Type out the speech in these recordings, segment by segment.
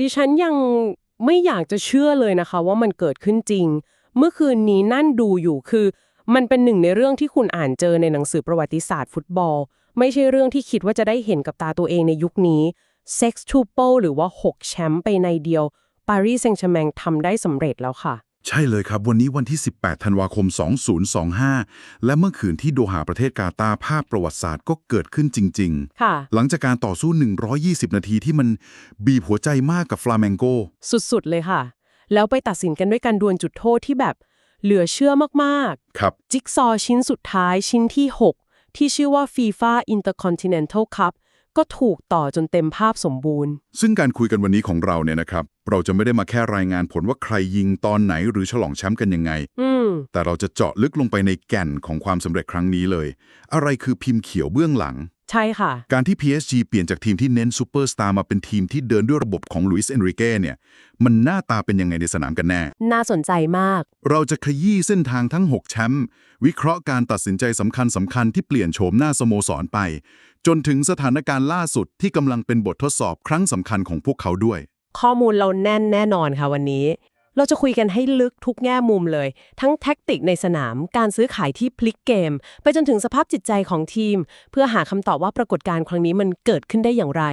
ดิฉันยังไม่อยากจะเชื่อเลยนะคะ ว่ามันเกิดขึ้นจริง เมื่อคืนนี้นั่นดูอยู่คือ มันเป็นหนึ่งในเรื่องที่คุณอ่านเจอในหนังสือประวัติศาสตร์ฟุตบอล ไม่ใช่เรื่องที่คิดว่าจะได้เห็นกับตาตัวเองในยุคนี้ Sex t u p l e หรือว่า 6 แชมป์ไปในเดียวปารีสแซงต์แชร์แมงทำได้สำเร็จแล้วค่ะ ใช่เลยครับวันนี้วันที่ 18 ธันวาคม 2025 และเมื่อคืนที่โดฮาประเทศกาตาร์ภาพประวัติศาสตร์ก็เกิดขึ้นจริงค่ะๆหลังจากการต่อสู้ 120 นาทีที่มันบีบหัวใจมากกับฟลาเมงโก สุด ๆ เลยค่ะ แล้วไปตัดสินกันด้วยการดวลจุดโทษที่แบบเหลือเชื่อมากครับ ๆ จิ๊กซอว์ชิ้นสุดท้ายชิ้นที่ 6 ที่ชื่อว่า FIFA Intercontinental Cup ก็ถูกต่อจนเต็มภาพสมบูรณ์ ซึ่งการคุยกันวันนี้ของเราเนี่ยนะครับ เราจะไม่ได้มาแค่รายงานผลว่าใครยิงตอนไหนหรือฉลองแชมป์กันยังไง อืม แต่เราจะเจาะลึกลงไปในแก่นของความสำเร็จครั้งนี้เลย อะไรคือพิมพ์เขียวเบื้องหลัง ใช่ค่ะ การที่ PSG เปลี่ยนจากทีมที่เน้นซูเปอร์สตาร์มาเป็นทีมที่เดินด้วยระบบของลุยส์เอนริเก้เนี่ย มันหน้าตาเป็นยังไงในสนามกันแน่ น่าสนใจมาก เราจะขยี้เส้นทางทั้ง 6 แชมป์วิเคราะห์การตัดสินใจสำคัญสำคัญที่เปลี่ยนโฉมหน้าสโมสรไป จนถึงสถานการณ์ล่าสุดที่กำลังเป็นบททดสอบครั้งสำคัญของพวกเขาด้วย ข้อมูลเราแน่นแน่นอนค่ะวันนี้ เราจะคุยกันให้ลึกทุกแง่มุมเลย ทั้งแท็กติกในสนาม การซื้อขายที่พลิกเกม ไปจนถึงสภาพจิตใจของทีม เพื่อหาคำตอบว่าปรากฏการณ์ครั้งนี้มันเกิดขึ้นได้อย่างไร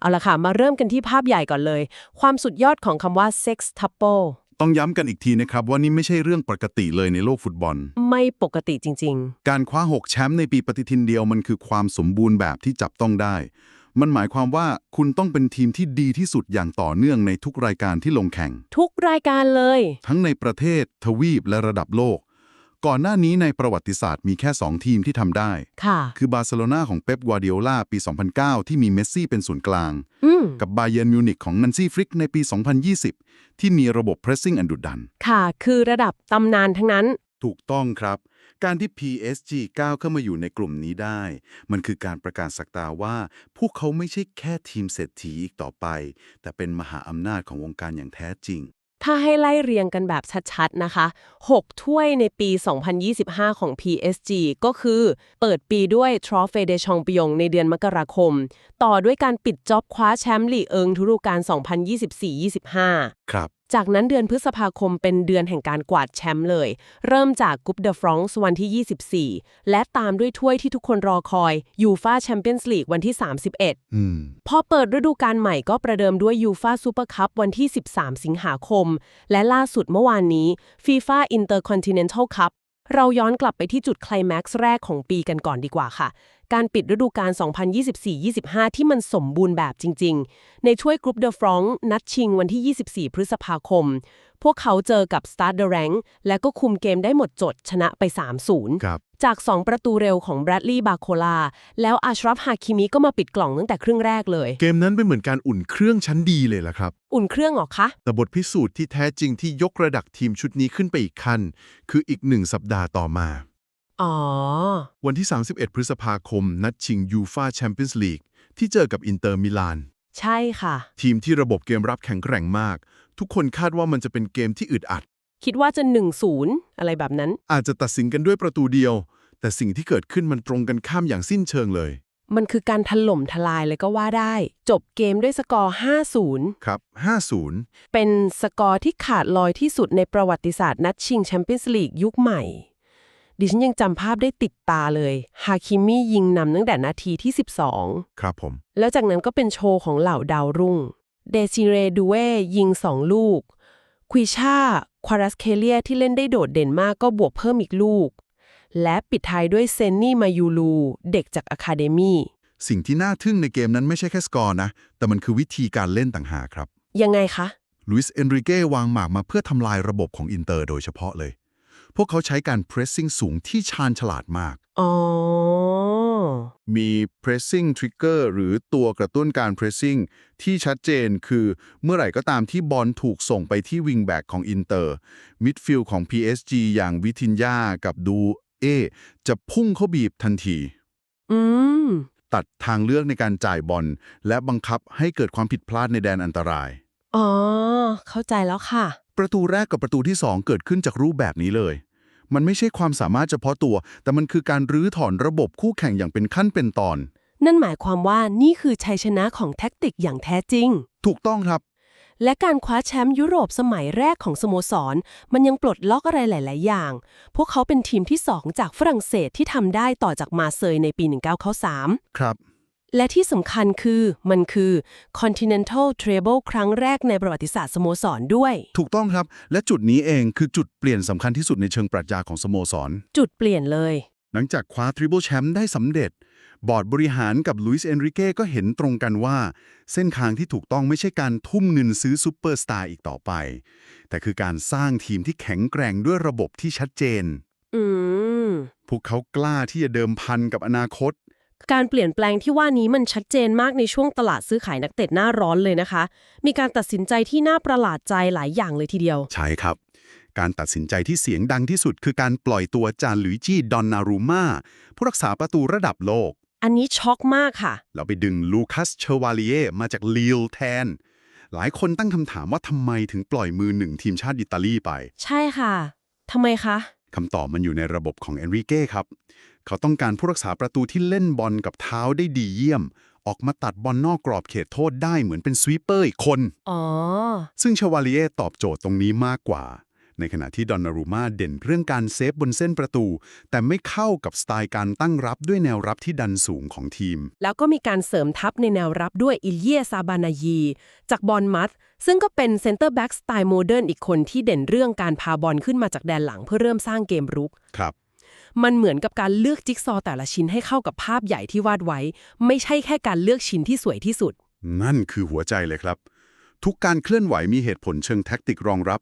เอาละค่ะ มาเริ่มกันที่ภาพใหญ่ก่อนเลย ความสุดยอดของคำว่า sex tuple ต้องย้ำกันอีกทีนะครับว่านี่ไม่ใช่เรื่องปกติเลยในโลกฟุตบอล ไม่ปกติจริงการคว้า 6 แชมป์ในปีปฏิทินเดียวมันคือความสมบูรณ์แบบที่จับต้องได้ มันหมายความว่าคุณต้องเป็นทีมที่ดีที่สุดอย่างต่อเนื่องในทุกรายการที่ลงแข่งๆทุกรายการเลย ทั้งในประเทศ ทวีปและระดับโลก ก่อนหน้านี้ในประวัติศาสตร์มีแค่ 2 ทีมที่ทำได้ ค่ะ คือบาร์เซโลนาของเป๊ป กวาร์ดิโอลาปี 2009 ที่มีเมสซี่เป็นศูนย์กลาง อืม กับบาเยิร์นมิวนิกของนันซี่ฟริกในปี 2020 ที่มีระบบเพรสซิ่งอันดุดัน ค่ะ คือระดับตำนานทั้งนั้น ถูกต้องครับ การที่ PSG ก้าวเข้ามาอยู่ในกลุ่มนี้ได้ มันคือการประกาศสักดาว่า พวกเขาไม่ใช่แค่ทีมเศรษฐีอีกต่อไป แต่เป็นมหาอำนาจของวงการอย่างแท้จริง ถ้าให้ไล่เรียงกันแบบชัดๆ นะคะ 6 ถ้วยในปี 2025 ของ PSG ก็คือ เปิดปีด้วย t r o p h e de Champion ในเดือนมกราคม ต่อด้วยการปิดจ็อบคว้าแชมป์ลีกเอิงทุรุการ 2024-25 ครับ จากนั้นเดือนพฤษภาคมเป็นเดือนแห่งการกวาดแชมป์เลย เริ่มจากกุ p เด f ฟรองซ์วันที่ 24 และตามด้วยถ้วยที่ทุกคนรอคอยยูฟาแชมเปี้ยนส์ลีกวันที่ 31อืมพอเปิดฤดูกาลใหม่ก็ประเดิมด้วยยูฟาซูเปอร์คัพวันที่ 13 สิงหาคม และล่าสุดเมื่อวานนี้ FIFA Intercontinental Cup เร เราย้อนกลับไปที่จุดไคลแม็กซ์แรกของปีกันก่อนดีกว่าค่ะ การปิดฤดูกาล 2024-25 ที่มันสมบูรณ์แบบจริง ๆ ในช่วยกรุ๊ปเดอะฟรองนัดชิงวันที่ 24 พฤษภาคม พวกเขาเจอกับ Start the Rank และก็คุมเกมได้หมดจดชนะไป 3-0 ครับ จาก 2 ประตูเร็วของแบรดลีย์บาโคลา แล้วอาชรัฟฮาคิมิก็มาปิดกล่องตั้งแต่ครึ่งแรกเลย เกมนั้นเป็นเหมือนการอุ่นเครื่องชั้นดีเลยล่ะครับ อุ่นเครื่องเหรอคะ แต่บทพิสูจน์ที่แท้จริงที่ยกระดับทีมชุดนี้ขึ้นไปอีกขั้น คืออีกหนึ่งสัปดาห์ต่อมา อ๋อ วันที่ 31 พฤษภาคม นัดชิงยูฟาแชมเปี้ยนส์ลีกที่เจอกับอินเตอร์มิลาน ใช่ค่ะ ทีมที่ระบบเกมรับแข็งแกร่งมาก ทุกคนคาดว่ามันจะเป็นเกมที่อึดอัด คิดว่าจะ1-0อะไรแบบนั้น อาจจะตัดสินกันด้วยประตูเดียว แต่สิ่งที่เกิดขึ้นมันตรงกันข้ามอย่างสิ้นเชิงเลย มันคือการถล่มทลายเลยก็ว่าได้ จบเกมด้วยสกอร์ 5-0 ครับ 5-0 เป็นสกอร์ที่ขาดลอยที่สุดในประวัติศาสตร์นัดชิงแชมเปี้ยนส์ลีกยุคใหม่ ดิฉันยังจำภาพได้ติดตาเลยฮาคิมิยิงนำตั้งแต่นาทีที่ 12 ครับผม แล้วจากนั้นก็เป็นโชว์ของเหล่าดาวรุ่ง เดซิเรดูเวยิงสองลูก ควิชาควารัสเคเลียที่เล่นได้โดดเด่นมากก็บวกเพิ่มอีกลูก และปิดท้ายด้วยเซนนี่มายูลู เด็กจากอะคาเดมีสิ่งที่น่าทึ่งในเกมนั้นไม่ใช่แค่สกอร์นะ แต่มันคือวิธีการเล่นต่างหากครับ ยังไงคะลุยส์เอนริเก้วางหมากมาเพื่อทำลายระบบของอินเตอร์โดยเฉพาะเลย พวกเขาใช้การเพรสซิ่งสูงที่ชาญฉลาดมาก อ๋อ มี pressing trigger หรือตัวกระตุ้นการ pressing ที่ชัดเจนคือเมื่อไหร่ก็ตามที่บอลถูกส่งไปที่วิงแบ็กของอินเตอร์มิดฟิลด์ของ PSG อย่างวิทินยากับดูเอ จะพุ่งเข้าบีบทันที อืม ตัดทางเลือกในการจ่ายบอลและบังคับให้เกิดความผิดพลาดในแดนอันตราย อ๋อ เข้าใจแล้วค่ะ ประตูแรกกับประตูที่ 2 เกิดขึ้นจากรูปแบบนี้เลย มันไม่ใช่ความสามารถเฉพาะตัว แต่มันคือการรื้อถอนระบบคู่แข่งอย่างเป็นขั้นเป็นตอน นั่นหมายความว่านี่คือชัยชนะของแท็กติกอย่างแท้จริง ถูกต้องครับ และการคว้าแชมป์ยุโรปสมัยแรกของสโมสร มันยังปลดล็อกอะไรหลาย ๆ อย่าง พวกเขาเป็นทีมที่2จากฝรั่งเศสที่ทำได้ต่อจากมาเซยในปี 1993 ครับ และที่สำคัญคือมันคือ Continental Treble ครั้งแรกในประวัติศาสตร์สโมสรด้วย ถูกต้องครับ และจุดนี้เองคือจุดเปลี่ยนสำคัญที่สุดในเชิงปรัชญาของสโมสร จุดเปลี่ยนเลย หลังจากคว้าทริปเปิลแชมป์ได้สำเร็จ บอร์ดบริหารกับลุยส์เอนริเก้ก็เห็นตรงกันว่า เส้นทางที่ถูกต้องไม่ใช่การทุ่มเงินซื้อซูเปอร์สตาร์อีกต่อไป แต่คือการสร้างทีมที่แข็งแกร่งด้วยระบบที่ชัดเจน อืม พวกเขากล้าที่จะเดิมพันกับอนาคต การเปลี่ยนแปลงที่ว่านี้มันชัดเจนมากในช่วงตลาดซื้อขายนักเตะหน้าร้อนเลยนะคะ มีการตัดสินใจที่น่าประหลาดใจหลายอย่างเลยทีเดียว ใช่ครับ การตัดสินใจที่เสียงดังที่สุด คือการปล่อยตัวจานหลุยจี้ดอนนารูมาผู้รักษาประตูระดับโลก อันนี้ช็อกมากค่ะแล้วไปดึงลูคัสเชวาลีเยมาจากลีลแทน หลายคนตั้งคำถามว่าทำไมถึงปล่อยมือหนึ่งทีมชาติอิตาลีไป ใช่ค่ะทำไมคะ คำตอบมันอยู่ในระบบของเอนริเก้ครับ เขาต้องการผู้รักษาประตูที่เล่นบอลกับเท้าได้ดีเยี่ยม ออกมาตัดบอลนอกกรอบเขตโทษได้เหมือนเป็นสวีปเปอร์อีกคน อ๋อ ซึ่งชวาลีเยตอบโจทย์ตรงนี้มากกว่า ในขณะที่ดอนนารูมาเด่นเรื่องการเซฟบนเส้นประตู แต่ไม่เข้ากับสไตล์การตั้งรับด้วยแนวรับที่ดันสูงของทีม แล้วก็มีการเสริมทัพในแนวรับด้วยอิลเยซาบานายี จากบอลมัตซึ่งก็เป็นเซนเตอร์แบ็กสไตล์โมเดิร์นอีกคนที่เด่นเรื่องการพาบอลขึ้นมาจากแดนหลังเพื่อเริ่มสร้างเกมรุกครับมันเหมือนกับการเลือกจิ๊กซอว์แต่ละชิ้นให้เข้ากับภาพใหญ่ที่วาดไว้ ไม่ใช่แค่การเลือกชิ้นที่สวยที่สุด นั่นคือหัวใจเลยครับ ทุกการเคลื่อนไหวมีเหตุผลเชิงแท็กติกรองรับ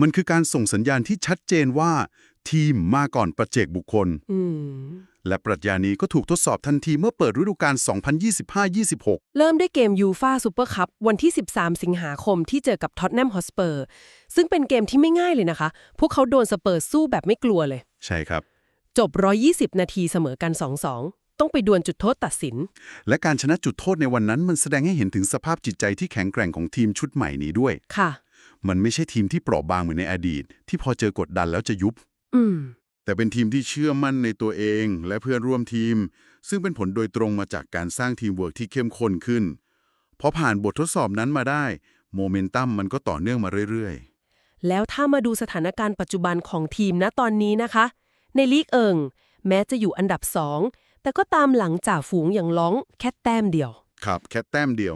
มันคือการส่งสัญญาณที่ชัดเจนว่า ทีมมาก่อนประเจกบุคคลอืมและปรัชญานี้ก็ถูกทดสอบทันทีเมื่อเปิดฤดูกาล 2025-26 เริ่มด้วยเกมยูฟาซูเปอร์คัพวันที่ 13 สิงหาคมที่เจอกับท็อตแนมฮอสเปอร์ ซึ่งเป็นเกมที่ไม่ง่ายเลยนะคะ พวกเขาโดนสเปอร์สู้แบบไม่กลัวเลย ใช่ครับ จบ 120 นาทีเสมอกัน 2-2 ต้องไปดวลจุดโทษตัดสิน และการชนะจุดโทษในวันนั้นมันแสดงให้เห็นถึงสภาพจิตใจที่แข็งแกร่งของทีมชุดใหม่นี้ด้วย ค่ะ มันไม่ใช่ทีมที่เปราะบางเหมือนในอดีต ที่พอเจอกดดันแล้วจะยุบ อืม แต่เป็นทีมที่เชื่อมั่นในตัวเองและเพื่อนร่วมทีม ซึ่งเป็นผลโดยตรงมาจากการสร้างทีมเวิร์กที่เข้มข้นขึ้นพอผ่านบททดสอบนั้นมาได้โมเมนตัมมันก็ต่อเนื่องมาเรื่อยแล้วถ้ามาดูสถานการณ์ปัจจุบันของทีมณตอนนี้นะคะ ในลีกเอิงแม้จะอยู่อันดับ2 แต่ก็ตามหลังจ่าฝูงอย่างล้องแค่แต้มเดียวๆครับแค่แต้มเดียว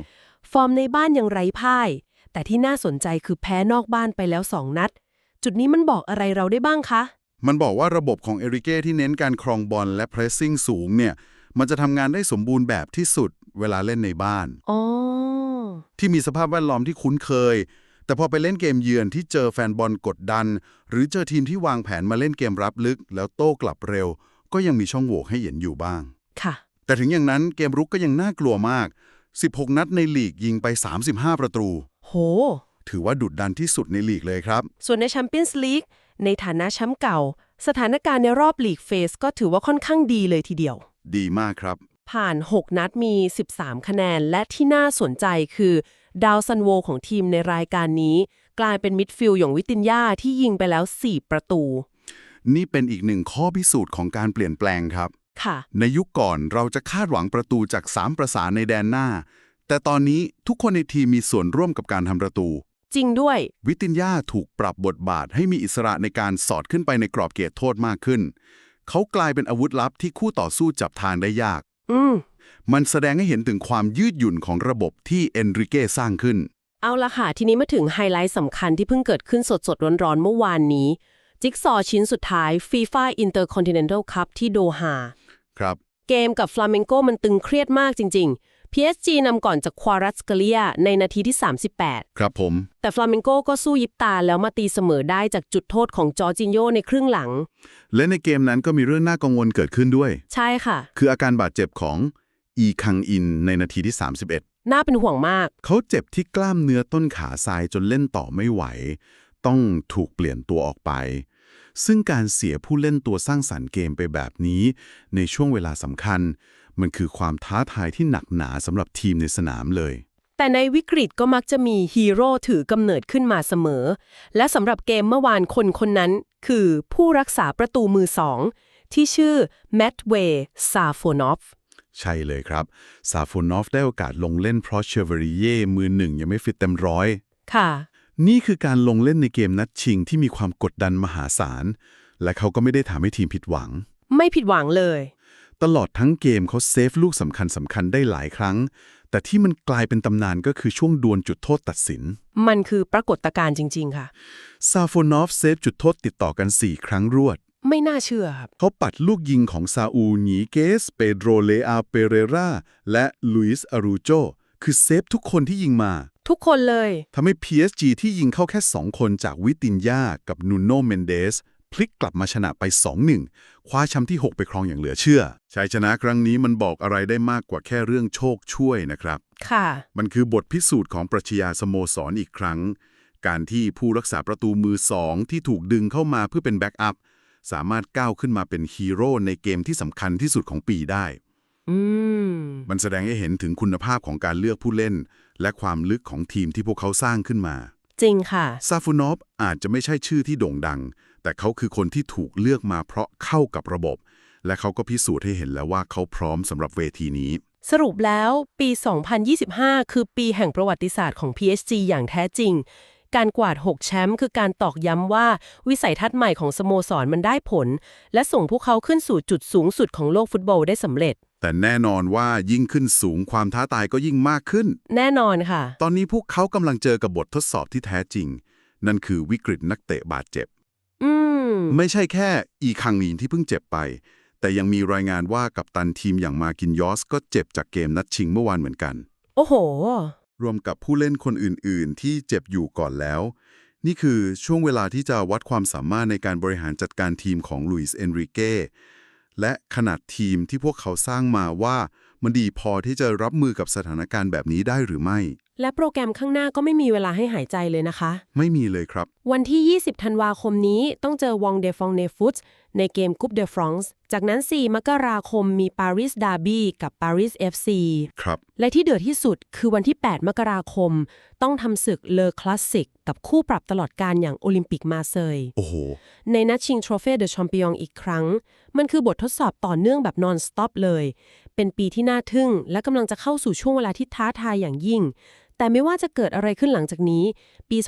ฟอร์มในบ้านยังไร้พ่าย แต่ที่น่าสนใจคือแพ้นอกบ้านไปแล้ว2นัด จุดนี้มันบอกอะไรเราได้บ้างคะ มันบอกว่าระบบของเอริเก้ที่เน้นการครองบอลและเพรสซิ่งสูงเนี่ย มันจะทำงานได้สมบูรณ์แบบที่สุดเวลาเล่นในบ้าน อ๋อ ที่มีสภาพแวดล้อมที่คุ้นเคย แต่พอไปเล่นเกมเยือนที่เจอแฟนบอลกดดัน หรือเจอทีมที่วางแผนมาเล่นเกมรับลึก แล้วโต้กลับเร็ว ก็ยังมีช่องโหว่ให้เห็นอยู่บ้าง ค่ะ แต่ถึงอย่างนั้นเกมรุกก็ยังน่ากลัวมาก 16 นัดในลีกยิงไป 35 ประตู โห ถือว่าดุดดันที่สุดในลีกเลยครับ ส่วนในแชมเปี้ยนส์ลีกในฐานะแชมป์เก่า สถานการณ์ในรอบลีกเฟสก็ถือว่าค่อนข้างดีเลยทีเดียว ดีมากครับ ผ่าน 6 นัดมี 13 คะแนน และที่น่าสนใจคือดาวซันโวของทีมในรายการนี้ กลายเป็นมิดฟิลด์อย่างวิตินยาที่ยิงไปแล้ว 4 ประตู นี่เป็นอีกหนึ่งข้อพิสูจน์ของการเปลี่ยนแปลงครับ ค่ะ ในยุคก่อนเราจะคาดหวังประตูจาก 3 ประสานในแดนหน้า แต่ตอนนี้ทุกคนในทีมมีส่วนร่วมกับการทำประตู จริงด้วย วิตินยาถูกปรับบทบาทให้มีอิสระในการสอดขึ้นไปในกรอบเขตโทษมากขึ้น เขากลายเป็นอาวุธลับที่คู่ต่อสู้จับทางได้ยาก อืมมันแสดงให้เห็นถึงความยืดหยุ่นของระบบที่เอนริเก้สร้างขึ้น เอาละค่ะ ทีนี้มาถึงไฮไลท์สำคัญที่เพิ่งเกิดขึ้นสดๆ ร้อนๆ เมื่อวานนี้ จิ๊กซอว์ชิ้นสุดท้าย FIFA Intercontinental Cup ที่โดฮาครับ เกมกับฟลาเมงโกมันตึงเครียดมากจริง ๆ PSG นำก่อนจากควารัสเกเลียในนาทีที่ 38 ครับผม แต่ฟลาเมงโกก็สู้ยิบตาแล้วมาตีเสมอได้จากจุดโทษของจอร์จินโยในครึ่งหลัง และในเกมนั้นก็มีเรื่องน่ากังวลเกิดขึ้นด้วย ใช่ค่ะ คืออาการบาดเจ็บของอีคังอินในนาทีที่ 31 น่าเป็นห่วงมาก เขาเจ็บที่กล้ามเนื้อต้นขาซ้ายจนเล่นต่อไม่ไหว ต้องถูกเปลี่ยนตัวออกไป ซึ่งการเสียผู้เล่นตัวสร้างสรรค์เกมไปแบบนี้ ในช่วงเวลาสำคัญ มันคือความท้าทายที่หนักหนาสำหรับทีมในสนามเลย แต่ในวิกฤตก็มักจะมีฮีโร่ถือกำเนิดขึ้นมาเสมอ และสำหรับเกมเมื่อวานคนคนนั้น คือผู้รักษาประตูมือสองที่ชื่อแมตเวย์ซาโฟนอฟใช่เลยครับ ซาฟูนอฟได้โอกาสลงเล่นเพราะเชเวริเย่มือหนึ่งยังไม่ฟิตเต็มร้อย ค่ะ นี่คือการลงเล่นในเกมนัดชิงที่มีความกดดันมหาศาล และเขาก็ไม่ได้ทำให้ทีมผิดหวัง ไม่ผิดหวังเลย ตลอดทั้งเกมเขาเซฟลูกสำคัญสำคัญได้หลายครั้ง แต่ที่มันกลายเป็นตำนานก็คือช่วงดวลจุดโทษตัดสิน มันคือปรากฏการณ์จริง ๆ ค่ะ ซาโฟนอฟเซฟจุดโทษติดต่อกัน 4 ครั้งรวด ไม่น่าเชื่อครับ เขาปัดลูกยิงของซาอูหนีเกส เปโดรเลอาเปเรราและลุยส์อารูโจคือเซฟทุกคนที่ยิงมา ทุกคนเลยทำให้ PSG ที่ยิงเข้าแค่ 2 คนจากวิตินยากับนูโนเมนเดสพลิกกลับมาชนะไป 2-1 คว้าแชมป์ที่ 6 ไปครองอย่างเหลือเชื่อ ชัยชนะครั้งนี้มันบอกอะไรได้มากกว่าแค่เรื่องโชคช่วยนะครับ ค่ะ มันคือบทพิสูจน์ของปรัชญาสโมสรอีกครั้ง การที่ผู้รักษาประตูมือสองที่ถูกดึงเข้ามาเพื่อเป็นแบ็กอัพ สามารถก้าวขึ้นมาเป็นฮีโร่ในเกมที่สำคัญที่สุดของปีได้ อืม มันแสดงให้เห็นถึงคุณภาพของการเลือกผู้เล่น และความลึกของทีมที่พวกเขาสร้างขึ้นมา จริงค่ะ ซาฟูนอฟอาจจะไม่ใช่ชื่อที่โด่งดัง แต่เขาคือคนที่ถูกเลือกมาเพราะเข้ากับระบบ และเขาก็พิสูจน์ให้เห็นแล้วว่าเขาพร้อมสำหรับเวทีนี้ สรุปแล้วปี 2025 คือปีแห่งประวัติศาสตร์ของ PSG อย่างแท้จริง การกวาด 6 แชมป์คือการตอกย้ำว่าวิสัยทัศน์ใหม่ของสโมสรมันได้ผล และส่งพวกเขาขึ้นสู่จุดสูงสุดของโลกฟุตบอลได้สำเร็จ แต่แน่นอนว่ายิ่งขึ้นสูงความท้าทายก็ยิ่งมากขึ้น แน่นอนค่ะ ตอนนี้พวกเขากำลังเจอกับบททดสอบที่แท้จริง นั่นคือวิกฤตนักเตะบาดเจ็บ อืม ไม่ใช่แค่อีคังนีนที่เพิ่งเจ็บไป แต่ยังมีรายงานว่ากัปตันทีมอย่างมากินยอส ก็เจ็บจากเกมนัดชิงเมื่อวานเหมือนกัน โอ้โห รวมกับผู้เล่นคนอื่น ๆ ที่เจ็บอยู่ก่อนแล้ว นี่คือช่วงเวลาที่จะวัดความสามารถในการบริหารจัดการทีมของลุยส์เอนริเก้ และขนาดทีมที่พวกเขาสร้างมาว่ามันดีพอที่จะรับมือกับสถานการณ์แบบนี้ได้หรือไม่ และโปรแกรมข้างหน้าก็ไม่มีเวลาให้หายใจเลยนะคะ ไม่มีเลยครับ วันที่ 20 ธันวาคมนี้ต้องเจอวองเดฟองเนฟุต ในเกมกุ p เดฟรองส์จากนั้น 4 มกราคมมีปารีสดาร์บี้กับปารีส FC ครับ และที่เดือดที่สุดคือวันที่ 8 มกราคม ต้องทำศึกเลอคลาสสิกกับคู่ปรับตลอดการอย่างโอลิมปิกมาเซยโอ้โห ในนัดชิงโทรเฟ่เดอะแชมเปียนอีกครั้ง มันคือบททดสอบต่อเนื่องแบบนอนสต็อปเลย เป็นปีที่น่าทึ่ง และกำลังจะเข้าสู่ช่วงเวลาที่ท้าทายอย่างยิ่งแต่ไม่ว่าจะเกิดอะไรขึ้นหลังจากนี้ ปี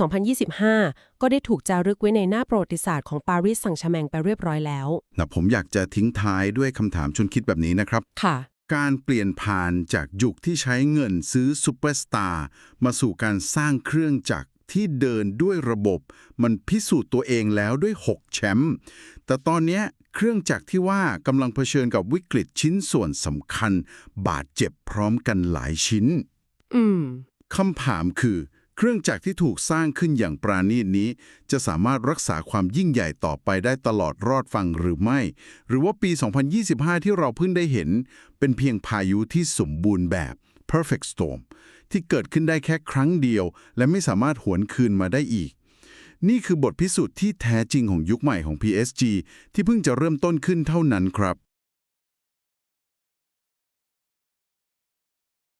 2025 ก็ได้ถูกจารึกไว้ในหน้าประวัติศาสตร์ของปารีสสังต์แชร์แมงไปเรียบร้อยแล้วนะผมอยากจะทิ้งท้ายด้วยคำถามชวนคิดแบบนี้นะครับ ค่ะ การเปลี่ยนผ่านจากยุคที่ใช้เงินซื้อซูเปอร์สตาร์มาสู่การสร้างเครื่องจักรที่เดินด้วยระบบ มันพิสูจน์ตัวเองแล้วด้วย 6 แชมป์ แต่ตอนเนี้ยเครื่องจักรที่ว่ากำลังเผชิญกับวิกฤตชิ้นส่วนสำคัญ บาดเจ็บพร้อมกันหลายชิ้น อืม คำถามคือ เครื่องจักรที่ถูกสร้างขึ้นอย่างปราณีตนี้ จะสามารถรักษาความยิ่งใหญ่ต่อไปได้ตลอดรอดฟังหรือไม่ หรือว่าปี 2025 ที่เราเพิ่งได้เห็น เป็นเพียงพายุที่สมบูรณ์แบบ perfect storm ที่เกิดขึ้นได้แค่ครั้งเดียว และไม่สามารถหวนคืนมาได้อีก นี่คือบทพิสูจน์ที่แท้จริงของยุคใหม่ของ PSG ที่เพิ่งจะเริ่มต้นขึ้นเท่านั้นครับ